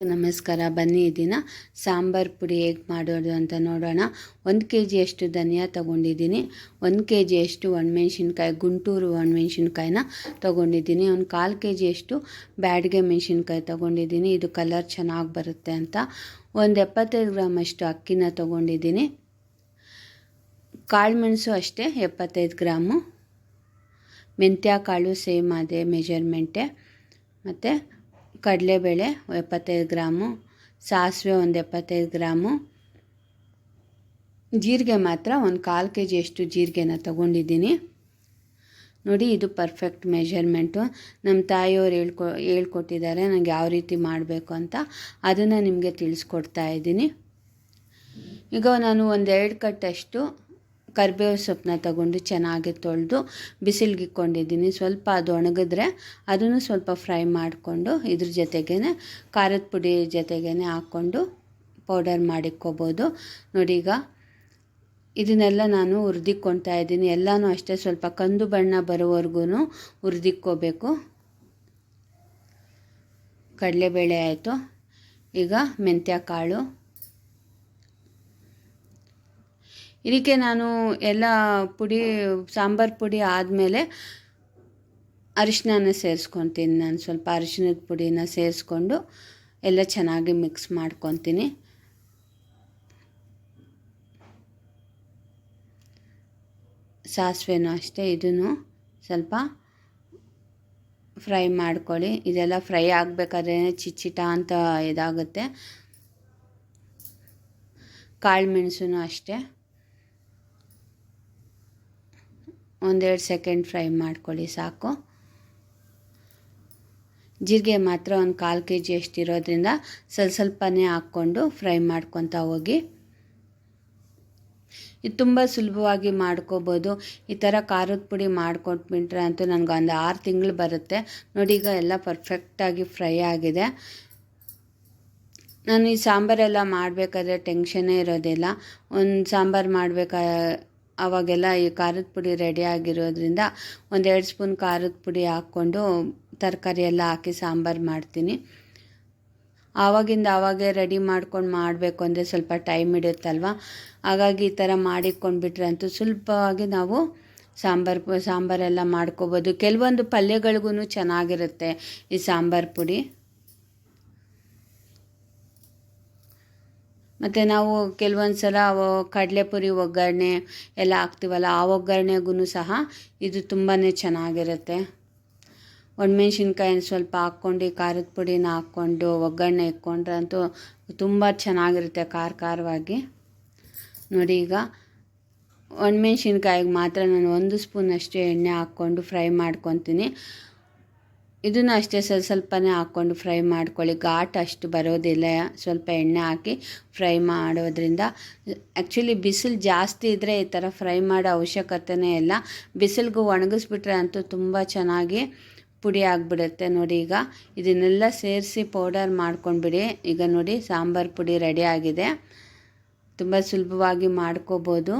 ನಮಸ್ಕಾರ, ಬನ್ನಿ ದಿನ. ಸಾಂಬಾರು ಪುಡಿ ಹೇಗೆ ಮಾಡೋದು ಅಂತ ನೋಡೋಣ. ಒಂದು ಕೆ ಜಿಯಷ್ಟು ಧನಿಯಾ ತೊಗೊಂಡಿದ್ದೀನಿ. ಒಂದು ಕೆ ಜಿಯಷ್ಟು ಒಣಮೆಣ್ಸಿನ್ಕಾಯಿ, ಗುಂಟೂರು ಒಣಮೆಣ್ಸಿನ್ಕಾಯಿನ ತೊಗೊಂಡಿದ್ದೀನಿ. ಒಂದು ಕಾಲು ಕೆ ಜಿಯಷ್ಟು ಬ್ಯಾಡ್ಗೆ ಮೆಣಸಿನ್ಕಾಯಿ ತೊಗೊಂಡಿದ್ದೀನಿ. ಇದು ಕಲರ್ ಚೆನ್ನಾಗಿ ಬರುತ್ತೆ ಅಂತ. ಒಂದು ಎಪ್ಪತ್ತೈದು ಗ್ರಾಮಷ್ಟು ಅಕ್ಕಿನ ತೊಗೊಂಡಿದ್ದೀನಿ. ಕಾಳು ಮೆಣಸು ಅಷ್ಟೇ, ಎಪ್ಪತ್ತೈದು ಗ್ರಾಮು. ಮೆಂತ್ಯ ಕಾಳು ಸೇಮ್ ಅದೇ ಮೆಜರ್ಮೆಂಟೆ ಮತ್ತು ಕಡಲೆಬೇಳೆ ಎಪ್ಪತ್ತೈದು ಗ್ರಾಮು, ಸಾಸಿವೆ ಒಂದು ಎಪ್ಪತ್ತೈದು ಗ್ರಾಮು. ಜೀರಿಗೆ ಮಾತ್ರ ಒಂದು ಕಾಲು ಕೆ ಜಿಯಷ್ಟು ಜೀರಿಗೆನ ತಗೊಂಡಿದ್ದೀನಿ. ನೋಡಿ, ಇದು ಪರ್ಫೆಕ್ಟ್ ಮೆಷರ್ಮೆಂಟು ನಮ್ಮ ತಾಯಿಯವ್ರು ಹೇಳ್ಕೊ, ಹೇಳ್ಕೊಟ್ಟಿದ್ದಾರೆ ನನಗೆ ಯಾವ ರೀತಿ ಮಾಡಬೇಕು ಅಂತ. ಅದನ್ನು ನಿಮಗೆ ತಿಳಿಸ್ಕೊಡ್ತಾ ಇದ್ದೀನಿ. ಈಗ ನಾನು ಒಂದೆರಡು ಕಟ್ಟಷ್ಟು ಕರಿಬೇವು ಸೊಪ್ಪನ್ನ ತಗೊಂಡು ಚೆನ್ನಾಗಿ ತೊಳೆದು ಬಿಸಿಲಿಗೆ ಇಕ್ಕೊಂಡಿದ್ದೀನಿ ಸ್ವಲ್ಪ ಅದು ಒಣಗಿದ್ರೆ ಅದನ್ನು ಸ್ವಲ್ಪ ಫ್ರೈ ಮಾಡಿಕೊಂಡು ಇದ್ರ ಜೊತೆಗೇ ಖಾರದ ಪುಡಿ ಜೊತೆಗೇ ಹಾಕ್ಕೊಂಡು ಪೌಡರ್ ಮಾಡಿಕ್ಕೋಬೋದು. ನೋಡಿ ಈಗ ಇದನ್ನೆಲ್ಲ ನಾನು ಹುರಿದಿಕ್ಕೊಳ್ತಾ ಇದ್ದೀನಿ. ಎಲ್ಲನೂ ಅಷ್ಟೇ ಸ್ವಲ್ಪ ಕಂದು ಬಣ್ಣ ಬರೋವರೆಗೂ ಹುರಿದಿಕ್ಕೋಬೇಕು. ಕಡಲೆಬೇಳೆ ಆಯಿತು. ಈಗ ಮೆಂತ್ಯ ಕಾಳು ಇದಕ್ಕೆ ನಾನು ಎಲ್ಲ ಪುಡಿ, ಸಾಂಬಾರು ಪುಡಿ ಆದಮೇಲೆ ಅರಿಶಿನ ಸೇರಿಸ್ಕೊತೀನಿ ನಾನು. ಸ್ವಲ್ಪ ಅರಿಶಿನದ ಪುಡಿನ ಸೇರಿಸ್ಕೊಂಡು ಎಲ್ಲ ಚೆನ್ನಾಗಿ ಮಿಕ್ಸ್ ಮಾಡ್ಕೊತೀನಿ. ಸಾಸಿವೆನೂ ಅಷ್ಟೇ, ಇದನ್ನು ಸ್ವಲ್ಪ ಫ್ರೈ ಮಾಡ್ಕೊಳ್ಳಿ. ಇದೆಲ್ಲ ಫ್ರೈ ಆಗಬೇಕಾದ್ರೆ ಚಿಚ್ಚಿಟ ಅಂತ ಇದಾಗುತ್ತೆ. ಕಾಳು ಮೆಣಸು ಅಷ್ಟೇ. ಒಂದೆರಡು ಸೆಕೆಂಡ್ ಫ್ರೈ ಮಾಡ್ಕೊಳ್ಳಿ, ಸಾಕು. ಜೀರಿಗೆ ಮಾತ್ರ ಒಂದು ಕಾಲು ಕೆ ಜಿ ಅಷ್ಟು ಸ್ವಲ್ಪ ಸ್ವಲ್ಪನೇ ಹಾಕ್ಕೊಂಡು ಫ್ರೈ ಮಾಡ್ಕೊತಾ ಹೋಗಿ. ಇದು ತುಂಬ ಸುಲಭವಾಗಿ ಮಾಡ್ಕೋಬೋದು. ಈ ಥರ ಖಾರದ ಪುಡಿ ಮಾಡ್ಕೊಟ್ಬಿಟ್ರೆ ಅಂತೂ ನನಗೆ ಒಂದು ಆರು ತಿಂಗಳು ಬರುತ್ತೆ. ನೋಡಿ, ಈಗ ಎಲ್ಲ ಪರ್ಫೆಕ್ಟಾಗಿ ಫ್ರೈ ಆಗಿದೆ. ನಾನು ಈ ಸಾಂಬಾರೆಲ್ಲ ಮಾಡಬೇಕಾದ್ರೆ ಟೆನ್ಷನ್ನೇ ಇರೋದಿಲ್ಲ. ಒಂದು ಸಾಂಬಾರು ಮಾಡಬೇಕಾ ಆವಾಗೆಲ್ಲ ಈ ಖಾರದ ಪುಡಿ ರೆಡಿ ಆಗಿರೋದ್ರಿಂದ ಒಂದೆರಡು ಸ್ಪೂನ್ ಖಾರದ ಪುಡಿ ಹಾಕ್ಕೊಂಡು ತರಕಾರಿ ಎಲ್ಲ ಹಾಕಿ ಸಾಂಬಾರು ಮಾಡ್ತೀನಿ. ಆವಾಗಿಂದ ಆವಾಗೇ ರೆಡಿ ಮಾಡ್ಕೊಂಡು ಮಾಡಬೇಕು ಅಂದರೆ ಸ್ವಲ್ಪ ಟೈಮ್ ಹಿಡಿಯುತ್ತಲ್ವ? ಹಾಗಾಗಿ ಈ ಥರ ಮಾಡಿಕೊಂಡ್ಬಿಟ್ರೆ ಅಂತೂ ಸುಲಭವಾಗಿ ನಾವು ಸಾಂಬಾರು, ಸಾಂಬಾರೆಲ್ಲ ಮಾಡ್ಕೋಬೋದು. ಕೆಲವೊಂದು ಪಲ್ಯಗಳಿಗೂ ಚೆನ್ನಾಗಿರುತ್ತೆ ಈ ಸಾಂಬಾರು ಪುಡಿ. ಮತ್ತು ನಾವು ಕೆಲವೊಂದು ಸಲ ಕಡಲೆಪುರಿ ಒಗ್ಗರಣೆ ಎಲ್ಲ ಹಾಕ್ತೀವಲ್ಲ, ಆ ಒಗ್ಗರಣೆಗೂ ಸಹ ಇದು ತುಂಬಾ ಚೆನ್ನಾಗಿರುತ್ತೆ. ಒಣಮೆಣ್ಸಿನ್ಕಾಯಿನ ಸ್ವಲ್ಪ ಹಾಕ್ಕೊಂಡು, ಖಾರದ ಪುಡಿನ ಹಾಕ್ಕೊಂಡು, ಒಗ್ಗರಣೆ ಇಟ್ಕೊಂಡ್ರೆ ಅಂತೂ ತುಂಬ ಚೆನ್ನಾಗಿರುತ್ತೆ ಖಾರ ಖಾರವಾಗಿ. ನೋಡಿ ಈಗ ಒಣಮೆಣ್ಸಿನ್ಕಾಯಿಗೆ ಮಾತ್ರ ನಾನು ಒಂದು ಸ್ಪೂನಷ್ಟು ಎಣ್ಣೆ ಹಾಕ್ಕೊಂಡು ಫ್ರೈ ಮಾಡ್ಕೊತೀನಿ. ಇದನ್ನು ಅಷ್ಟೇ ಸ್ವಲ್ಪ ಸ್ವಲ್ಪನೇ ಹಾಕ್ಕೊಂಡು ಫ್ರೈ ಮಾಡ್ಕೊಳ್ಳಿ. ಘಾಟ್ ಅಷ್ಟು ಬರೋದಿಲ್ಲ. ಸ್ವಲ್ಪ ಎಣ್ಣೆ ಹಾಕಿ ಫ್ರೈ ಮಾಡೋದ್ರಿಂದ. ಆ್ಯಕ್ಚುಲಿ ಬಿಸಿಲು ಜಾಸ್ತಿ ಇದ್ದರೆ ಈ ಥರ ಫ್ರೈ ಮಾಡೋ ಅವಶ್ಯಕತೆಯೇ ಇಲ್ಲ. ಬಿಸಿಲಿಗೂ ಒಣಗಿಸ್ಬಿಟ್ರೆ ಅಂತೂ ತುಂಬ ಚೆನ್ನಾಗಿ ಪುಡಿ ಆಗಿಬಿಡುತ್ತೆ ನೋಡಿ ಈಗ. ಇದನ್ನೆಲ್ಲ ಸೇರಿಸಿ ಪೌಡರ್ ಮಾಡ್ಕೊಂಡ್ಬಿಡಿ. ಈಗ ನೋಡಿ ಸಾಂಬಾರು ಪುಡಿ ರೆಡಿ ಆಗಿದೆ. ತುಂಬ ಸುಲಭವಾಗಿ ಮಾಡ್ಕೋಬೋದು.